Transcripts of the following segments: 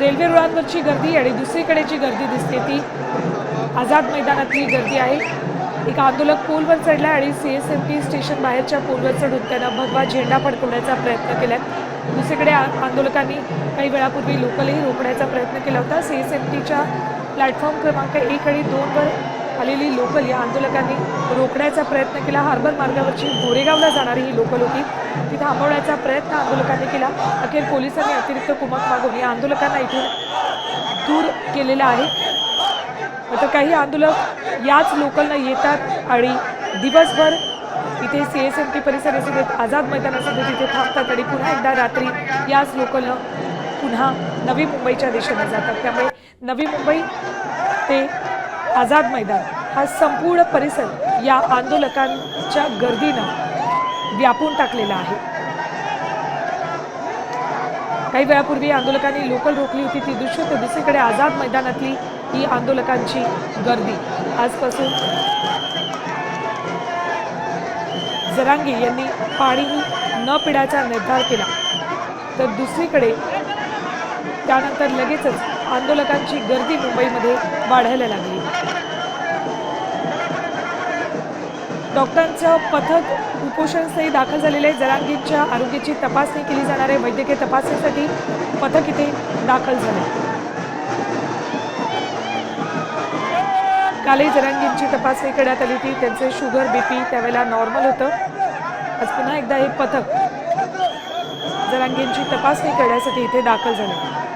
Railway रुळांवरची गर्दी आणि दुसरीकडे जी गर्दी दिसते. ती आझाद मैदानातली गर्दी आहे. एक आंदोलक पूलवर चढला आणि C S M T station बाहेरच्या पूलवर चढून त्यांना भगवा झेंडा फडकवण्याचा प्रयत्न केला दुसरीकडे आंदोलकांनी काही वेळापूर्वी लोकलही रोखण्याचा प्रयत्न केला होता. सी एस एम टीच्या प्लॅटफॉर्म क्रमांक एक आणि दोनवर आलेली लोकल या आंदोलकांनी रोखण्याचा प्रयत्न केला. हार्बर मार्गावरची गोरेगावला जाणारी ही लोकल होती. ती थांबवण्याचा प्रयत्न आंदोलकांनी केला. अखेर पोलिसांनी अतिरिक्त कुमक मागून या आंदोलकांना इथून दूर केलेला आहे. आता काही आंदोलक याच लोकलनं येतात आणि दिवसभर इथे सी एस एम टी परिसरासोबत आझाद मैदानासोबत तिथे थांबतात आणि पुन्हा एकदा रात्री याच लोकलनं पुन्हा नवी मुंबईच्या दिशेने जातात. त्यामुळे नवी मुंबई ते आझाद मैदान. हा संपूर्ण परिसर या आंदोलकांच्या गर्दीनं व्यापून टाकलेला आहे. काही वेळापूर्वी आंदोलकांनी लोकल रोखली होती ती दृश्य तर दुसरीकडे आझाद मैदानातली ही आंदोलकांची गर्दी. आजपासून जरांगे यांनी पाणीही न पिण्याचा निर्धार केला. तर दुसरीकडे त्यानंतर लगेचच आंदोलकांची गर्दी मुंबईमध्ये वाढायला लागली. डॉक्टरांचं पथक उपोषणस्थळी दाखल झालेले जरांगीरच्या आरोग्याची तपासणी केली जाणार आहे. वैद्यकीय तपासणीसाठी पथक इथे दाखल झाले. कालही जरांगींची तपासणी करण्यात आली होती. त्यांचे शुगर बीपी त्यावेळेला नॉर्मल होतं. आज पुन्हा एकदा हे पथक जरांगींची तपासणी करण्यासाठी इथे दाखल झाले.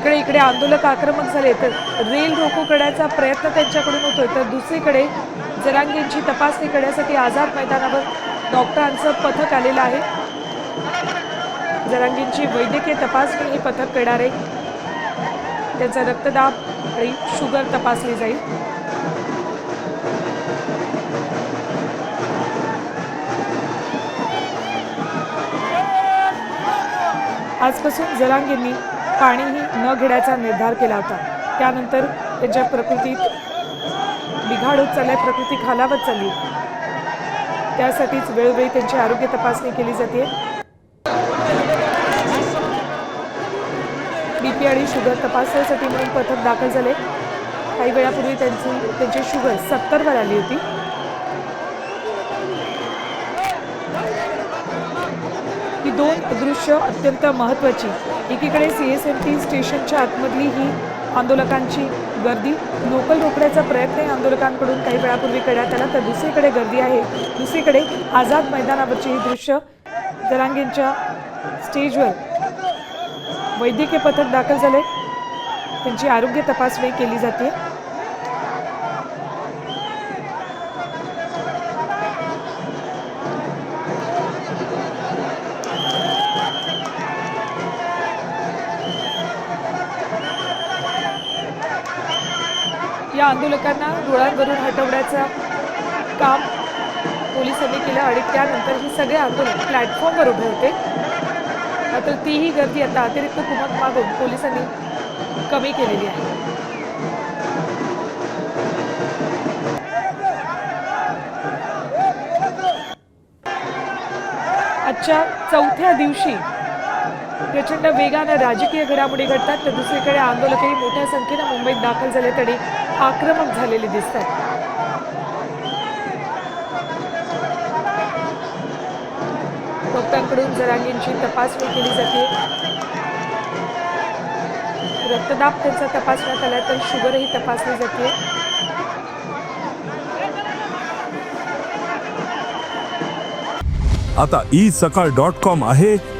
जिकडे इकडे आंदोलक आक्रमक झाले. तर रेल रोको करण्याचा प्रयत्न त्यांच्याकडून होतोय. तर दुसरीकडे जरांगींची तपासणी करण्यासाठी आझाद मैदानावर डॉक्टरांचं पथक आलेलं आहे. जरांगींची वैद्यकीय तपासणी हे पथक करणार. आहे त्यांचा रक्तदाब आणि शुगर तपासली जाईल. आजपासून जरांगींनी पाणीही न घेण्याचा निर्धार केला होता. त्यानंतर त्यांच्या प्रकृतीत बिघाड होत चालल्या प्रकृती खालावत चालली. त्यासाठीच वेळोवेळी त्यांची आरोग्य तपासणी केली जाते. बीपी आणि शुगर तपासण्यासाठी म्हणून पथक दाखल झाले. काही वेळापूर्वी त्यांची त्यांची शुगर सत्तरवर आली होती. ही दोन दृश्य अत्यंत महत्त्वाची. एकीकडे सी एस एम टी स्टेशनच्या आतमधली ही आंदोलकांची गर्दी लोकल रोखण्याचा प्रयत्न या आंदोलकांकडून काही वेळापूर्वी करण्यात आला तर दुसरीकडे गर्दी आहे. दुसरीकडे आझाद मैदानावरची ही दृश्य जरांगींच्या स्टेजवर वैद्यकीय पथक दाखल झाले. त्यांची आरोग्य तपासणी केली जाते. या आंदोलकांना डोळ्यांवरून हटवण्याचं काम पोलिसांनी केलं आणि त्यानंतर हे सगळे आंदोलन प्लॅटफॉर्मवर उभे होते. मात्र तीही गर्दी आता अतिरिक्त कुमक मागून पोलिसांनी कमी केलेली आहे. आजच्या चौथ्या दिवशी प्रचंड वेगानं राजकीय घडामोडी घडतात तर दुसरीकडे आंदोलकही मोठ्या संख्येनं मुंबईत दाखल झाले तरी आक्रमक झालेले दिसतात. भक्तांकडून जरांगींची तपासणी केली जाते. रक्तदाब त्यांचा तपासण्यात आला तर शुगरही तपासली जाते. आता ई सकाळ डॉट कॉम आहे.